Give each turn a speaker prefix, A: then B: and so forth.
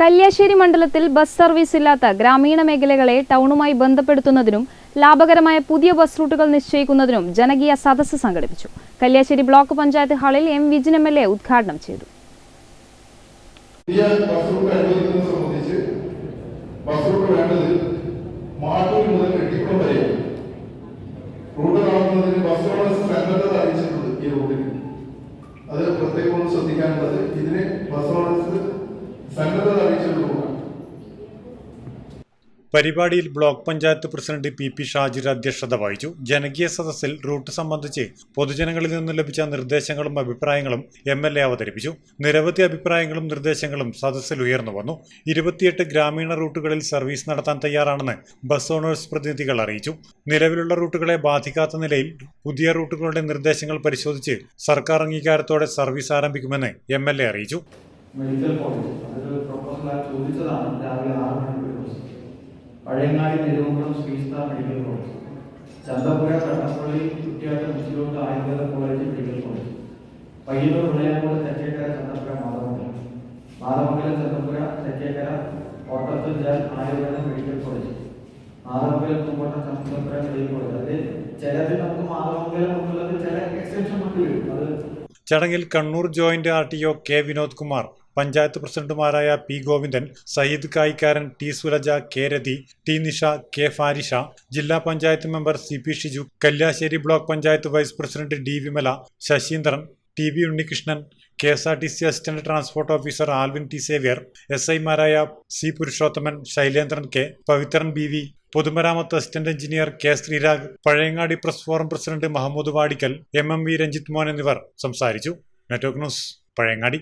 A: കല്യാശ്ശേരി മണ്ഡലത്തിൽ bus service ഇല്ലാത്ത ഗ്രാമീണ മേഖലകളെ ടൗണുമായി ബന്ധപ്പെടുത്തുന്നതിനും ലാഭകരമായ പുതിയ ബസ് റൂട്ടുകൾ നിശ്ചയിക്കുന്നതിനും ജനകീയ സദസ്സ് സംഘടിപ്പിച്ചു. കല്യാശ്ശേരി ബ്ലോക്ക് പഞ്ചായത്ത് ഹാളിൽ M Vijin M L A ഉദ്ഘാടനം ചെയ്തു.
B: അത് ശ്രദ്ധിക്കാനുള്ളത് ഇതിന് ബസ് ഓണേഴ്സ് സന്നദ്ധത
C: പരിപാടിയിൽ block panchayat president P P Shajir അധ്യക്ഷത വഹിച്ചു. ജനകീയ സദസ്സിൽ റൂട്ട് സംബന്ധിച്ച് പൊതുജനങ്ങളിൽ നിന്ന് ലഭിച്ച നിർദ്ദേശങ്ങളും അഭിപ്രായങ്ങളും എം എൽ എ അവതരിപ്പിച്ചു. നിരവധി അഭിപ്രായങ്ങളും നിർദ്ദേശങ്ങളും സദസ്സിൽ ഉയർന്നു വന്നു. ഇരുപത്തിയെട്ട് ഗ്രാമീണ റൂട്ടുകളിൽ സർവീസ് നടത്താൻ തയ്യാറാണെന്ന് ബസ് ഓണേഴ്സ് പ്രതിനിധികൾ അറിയിച്ചു. നിലവിലുള്ള റൂട്ടുകളെ ബാധിക്കാത്ത നിലയിൽ പുതിയ റൂട്ടുകളുടെ നിർദ്ദേശങ്ങൾ പരിശോധിച്ച് സർക്കാർ അംഗീകാരത്തോടെ സർവീസ് ആരംഭിക്കുമെന്ന് എം എൽ എ അറിയിച്ചു.
D: മെഡിക്കൽ കോളേജ് ചോദിച്ചതാണ് രാവിലെ ആറ് മണിക്ക് ഒരു ദിവസം Pazhayangadi Nedumangalam Sreestha medical college. Chanthappuzha Kadappally Kuttiyattam Muchilot Ayurveda college medical college. Payyanur Vilayancode Thekkekkara Chanthappuzha Madhavamangalam Madhavamangalam Chanthappuzha Thekkekkara കോട്ടത്തു Jan Ayurveda medical college. Madhavamangalam Poonkottam Chanthappuzha medical college. അതിൽ ചിലത് നമുക്ക് മാധവമംഗലം എന്നുള്ളത് ചില എക്സ്റ്റൻഷൻ മറ്റു വരും. അത്
C: ചടങ്ങിൽ Kannur joint R T O K Vinod Kumar. Panchayat പ്രസിഡന്റുമാരായ P Govindan Sayyid Kayikkaran T Suraja K Rathi T Nisha K Farisha ജില്ലാ panchayat member C P Shiju Kalliasseri block panchayat vice president D Vimala Sasheendran T V Unnikrishnan K S R T C assistant transport officer Alvin T Xavier S ഐമാരായ C Purushothaman Shailendran K Pavithran B V പൊതുമരാമത്ത് assistant engineer K Sreerag Pazhayangadi press forum president Mahmood Vadikkal M M V Ranjith Mon എന്നിവർ സംസാരിച്ചു. Network news Pazhayangadi.